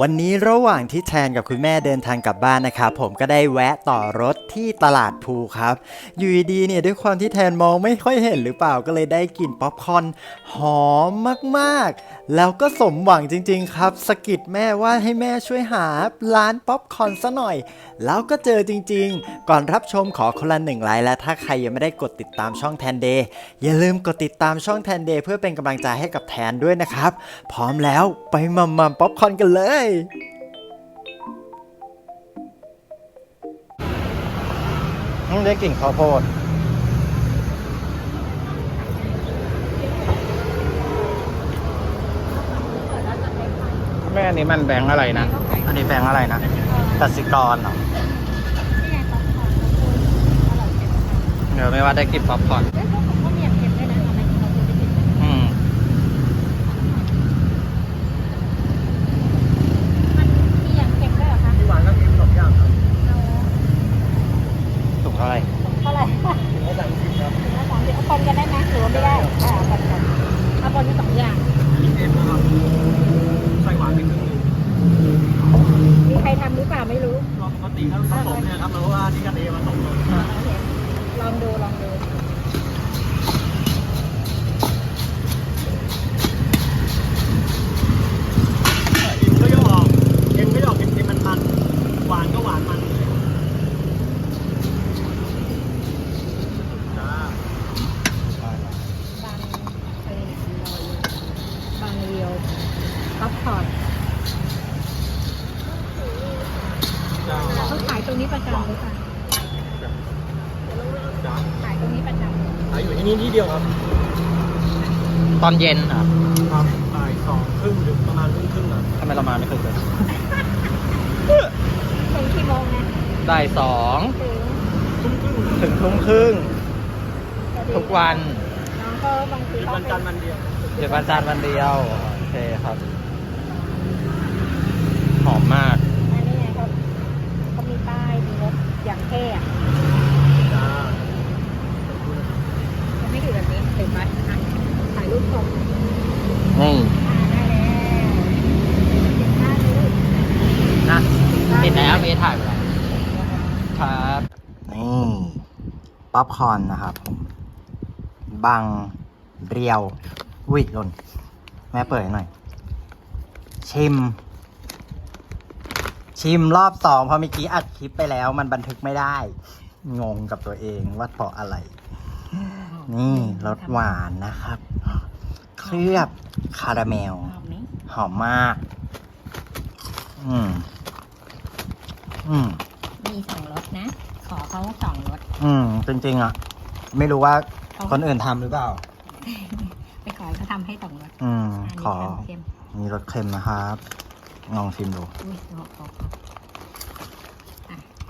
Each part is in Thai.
วันนี้ระหว่างที่แทนกับคุณแม่เดินทางกลับบ้านนะครับ ผมก็ได้แวะต่อรถที่ตลาดภูครับ อยู่ดีเนี่ยด้วยความที่แทนมองไม่ค่อยเห็นหรือเปล่าก็เลยได้กลิ่นป๊อปคอร์นหอมมากๆ แล้วก็สมหวังจริงๆครับสกิดแม่ว่าให้แม่ช่วยหาร้านป๊อปคอร์นซะหน่อย แล้วก็เจอจริงๆ ก่อนรับชมขอคนละหนึ่งไลค์และถ้าใครยังไม่ได้กดติดตามช่องแทนเดย์อย่าลืมกดติดตามช่องแทนเดย์เพื่อเป็นกำลังใจให้กับแทนด้วยนะครับ พร้อมแล้วไปมัมมัมป๊อปคอร์นกันเลยได้กลิ่นข้าวโพด แม่อันนี้มันแบงค์อะไรนะ อันนี้แบงค์อะไรนะกสิกรเหรอเดี๋ยวไม่ว่าได้กินป๊อปคอร์นอืมหวานแล้วเค็มสองอย่างครับถูกเท่าไหร่ถึงแล้วสามสิบครับคนกันได้ไหมหรือว่าไม่ได้อ่าคนกันเอาคนที่สองอย่าง มีเค็มนะครับใส่หวานไปครึ่งหนึง มีใคร ทำหรือเปล่าไม่รู้เราปกติถ้าผสมเนี่ยครับเราว่าที่กันเองมันต้องลงลองดูลองดู กินก็จะออกเค็มก็จะออกเค็มๆมันๆหวานก็หวานมันจ้า บางอะไรเนี่ยบางเรียวป๊อปคอร์น จ้าเขาขายตรงนี้ประจำหรือเปล่าจ้าขายตรงนี้ประจำขายอยู่ที่นี่ที่เดียวครับตอนเย็นอะครับบ่ายสองครึ่งถึงประมาณครึ่งครึ่งๆนะทำไมเรามาไม่เคยเลยถึงกี่โมงนะได้สองถึงถึงทุ่มครึ่งทุกวันน้องก็บางทีเป็นเขาวันไปจันทร์วันเดียวเดี๋ยววันจันทร์วันเดียว โอเคครับ หอมมาก อันนี้ไงเขาเขามีป้ายมีรถอย่างเท่อะ จ้า เขาไม่ถือแบบนี้ถือมาอะถ่ายรูปส่ง นี่ ได้แล้วห้ารูป นะ ปิดแล้วเมย์ถ่ายไปแล้วครับนี่ป๊อปคอร์นนะครับผมบางเรียววิดลนแม่เปิดให้หน่อย ชิม ชิมรอบสองเพราะเมื่อกี้อัดคลิปไปแล้ว มันบันทึกไม่ได้ งงกับตัวเองว่าเพราะอะไร นี่รสหวานนะครับ เคลือบคาราเมล หอมไหมหอมมาก อืม อืมมีสองรสนะ ขอเขาสองรสอืมจริงๆอะ ไม่รู้ว่าเขาคนอื่นทำหรือเปล่า ไปขอเขาทำให้สองรสอืม อันนี้ขอเค็มมีรสเค็มนะครับลองชิมดูๆอุ้ยโอ้โห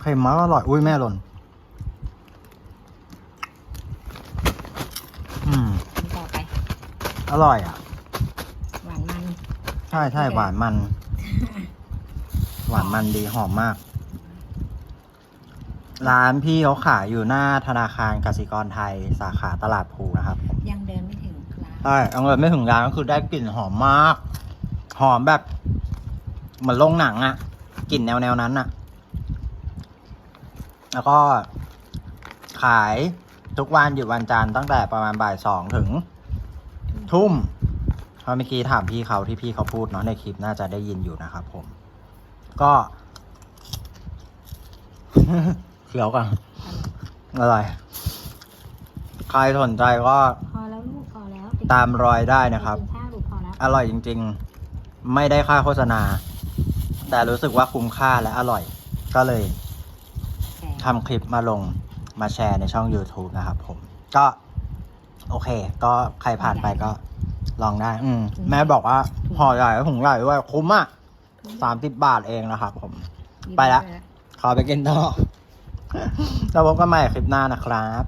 เค็มมากอร่อย อุ้ยแม่หล่นอืม อันต่อไปอร่อยอะ หวานมัน ใช่ใช่หวานมัน หวานมันดีหอมมาก ร้านพี่เขาขายอยู่หน้าธนาคารกสิกรไทยสาขาตลาดภูนะครับผมยังเดินไม่ถึงร้านใช่เอาเงินไม่ถึงร้านก็คือได้กลิ่นหอมมาก หอมแบบเหมือนโรงหนังอะกลิ่นแนวแนวๆนั้นอะแล้วก็ขายทุกวันหยุดวันจันทร์ตั้งแต่ประมาณบ่ายสองถึง ทุ่มเพราะเมื่อกี้ถามพี่เขาที่พี่เขาพูดเนาะในคลิปน่าจะได้ยินอยู่นะครับผม ก็ เคี้ยวกันอร่อย ใครสนใจก็พอแล้วลูกพอแล้วตามรอยได้นะครับกิข้าวลูกพอแล้วอร่อยจริง ๆ ไม่ได้ค่าโฆษณา แต่รู้สึกว่าคุ้มค่าและอร่อย ก็เลยแต่ทำคลิปมาลงมาแชร์ในช่อง YouTube นะครับผม ก็ โอเค ก็ใครผ่านไปก็ลองได้ อืม แม่บอกว่าห่อใหญ่ถุงใหญ่ด้วยคุ้มอะสามสิบบาทเองนะครับผม ไปละ ขอไปกินต่อ แล้วพบกันใหม่คลิปหน้านะครับ